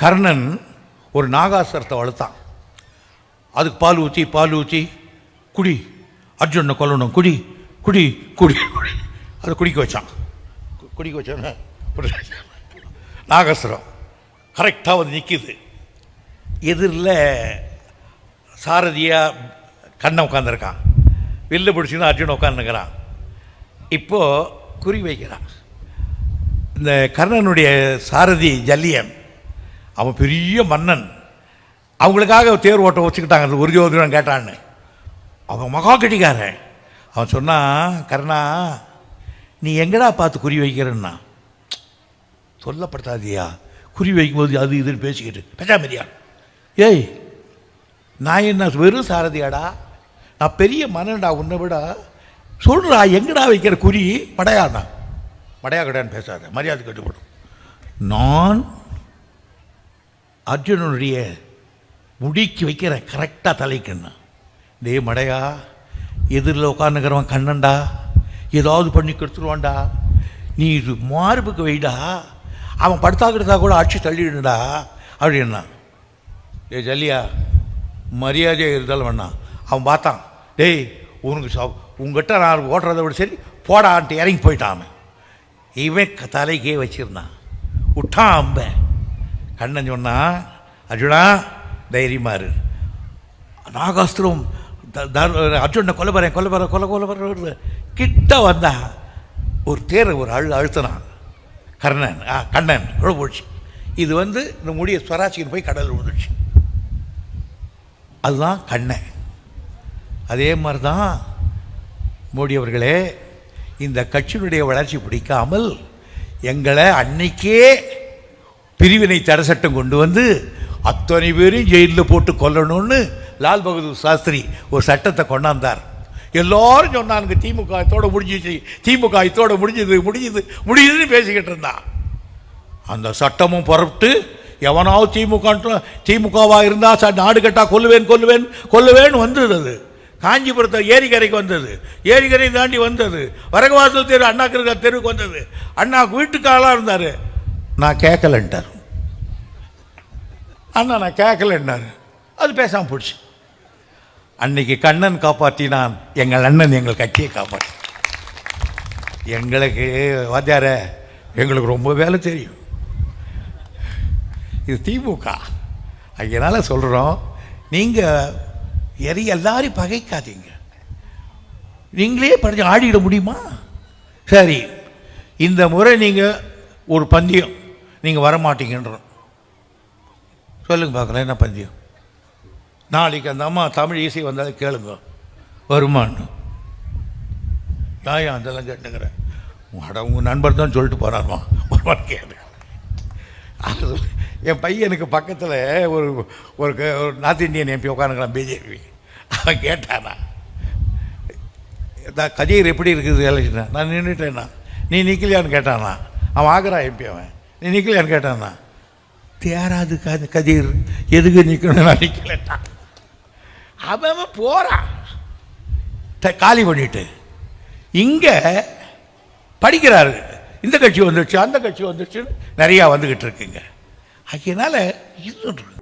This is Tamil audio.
கர்ணன் ஒரு நாகாசுரத்தை வளர்த்தான். அதுக்கு பால் ஊற்றி பால் ஊற்றி குடி அர்ஜுனை கொல்லணும் குடி குடி குடி குடி. அதை குடிக்க வச்சான். குடிக்க வச்சோன்னே நாகாசுரம் கரெக்டாக வந்து நிற்கிது எதிரில் சாரதியாக கண்ணை உட்காந்துருக்கான் வில்லு பிடிச்சின்னு அர்ஜுன் உட்காந்துக்கிறான் இப்போது குறி வைக்கிறான். இந்த கர்ணனுடைய சாரதி ஜல்லியன் அவன் பெரிய மன்னன். அவங்களுக்காக தேர் ஓட்ட வச்சுக்கிட்டாங்க அந்த ஒரு ஜோதிடம் கேட்டான்னு. அவன் மகா கட்டிக்காரன் அவன் சொன்னான் கர்ணா நீ எங்கடா பார்த்து குறி வைக்கிறன்னா? சொல்லப்படுத்தாதியா குறி வைக்கும்போது அது இதுன்னு பேசிக்கிட்டு பேசாமரியா ஏய் நான் என்ன வெறும் சாரதியாடா? நான் பெரிய மன்னன்டா. உன்னை விட சொல்கிறா எங்கடா வைக்கிற குறி? படையாண்ணா படையா கடான்னு பேசாத. மரியாதை கட்டுப்படும் நான் அர்ஜுனனுடைய முடிக்கு வைக்கிற கரெக்டாக தலைக்குன்னா டேய் மடையா எதிரில் உட்காந்துக்கிறவன் கண்ணன்டா ஏதாவது பண்ணி கொடுத்துருவான்டா? நீ இது மார்புக்கு வைடா. அவன் படுத்தா கிடத்தா கூட அடிச்சு தள்ளிடுடா. அப்படின்னா ஏய் ஜல்லியா மரியாதையாக இருந்தாலும் வேணாம் அவன் பார்த்தான் டேய் உனக்கு சா உங்ககிட்ட நான் ஓட்டுறதை விட சரி போடான்ட்டு இறங்கி போயிட்டான் இவன் க- தலைக்கே வச்சிருந்தான். விட்டான் அம்பன் கண்ணன் சொன்னான் அர்ஜுனா தைரியமா இரு. நாகாஸ்திரம் த- த- அர்ஜுனை கொலை பறேன் கொலை போறேன் கொலை கொலை போறேன் கிட்ட வந்தான் ஒரு தேரை ஒரு அழு அழுத்தினான். கர்ணன் ஆ கண்ணன் உள்ள போச்சு. இது வந்து இந்த முடிய ஸ்வராட்சிக்கு போய் கடல் விழுந்துச்சு அதுதான் கண்ணன். அதே மாதிரி தான் மோடி அவர்களே இந்த கட்சியினுடைய வளர்ச்சி பிடிக்காமல் எங்களை அன்னைக்கே பிரிவினை தடை சட்டம் கொண்டு வந்து அத்தனை பேரையும் ஜெயிலில் போட்டு கொல்லணும்னு லால் பகதூர் சாஸ்திரி ஒரு சட்டத்தை கொண்டாந்தார். எல்லாரும் சொன்னாங்க திமுக இதோட முடிஞ்சிச்சு திமுக இதோட முடிஞ்சது முடிஞ்சது முடியுதுன்னு பேசிக்கிட்டு இருந்தான் அந்த சட்டமும் புறப்பட்டு எவனாவது திமுக திமுகவாக இருந்தால் ச நாடு கட்டால் கொல்லுவேன் கொல்லுவேன் கொல்லுவேன்னு வந்தது அது. காஞ்சிபுரத்தை ஏரிக்கரைக்கு வந்தது. ஏரிக்கரை தாண்டி வந்தது. வரகவாசல் தெரு அண்ணா இருக்கிற தெருவுக்கு வந்தது. அண்ணா வீட்டுக்காலாக இருந்தார். நான் கேட்கலன்ட்டார் அண்ணா நான் கேட்கலன்னாரு அது பேசாமல் போச்சு. அன்னைக்கு கண்ணன் காப்பாற்றினான் எங்கள் அண்ணன் எங்கள் கட்சியை காப்பாற்றி எங்களுக்கு வாத்தியார எங்களுக்கு ரொம்ப வேலை தெரியும். இது திமுக. அதனால் சொல்கிறோம் நீங்கள் எரி எல்லாரையும் பகைக்காதீங்க. நீங்களே படிச்சு ஆடிட முடியுமா? சரி இந்த முறை நீங்கள் ஒரு பந்தயம். நீங்கள் வரமாட்டீங்கன்றோம் சொல்லுங்க பார்க்கலாம் என்ன பந்தயம் நாளைக்கு அந்த அம்மா தமிழ் இசை வந்தாலும் கேளுங்க. வருமான்னு. நான் அதெல்லாம் கேட்டுங்கிறேன் அட உங்கள் நண்பர் தான் சொல்லிட்டு போனாருமா வருமானு கேளு அது என் பையனுக்கு பக்கத்தில் ஒரு ஒரு ஒரு நார்த் இந்தியன் எம்பி உட்காந்துக்கலாம் பிஜேபி. அவன் கேட்டானா "தா, எப்படி இருக்குது? எலெக்ஷன் நான் நின்றுட்டேன்னா நீ நிற்கலையான்னு கேட்டானா? அவன் ஆக்ரா எம்பி அவன். நீ நிற்கலையான்னு கேட்டானா? தேராது கதி கதிர் எதுக்கு நிற்கணும் நான் நிற்கலட்டான் அவன் அவன் போகிறான் த- காலி பண்ணிட்டு. இங்கே படிக்கிறாரு. இந்த கட்சி வந்துடுச்சு அந்த கட்சி வந்துடுச்சுன்னு நிறையா வந்துக்கிட்டு இருக்குங்க. அதனால் இருந்துட்டு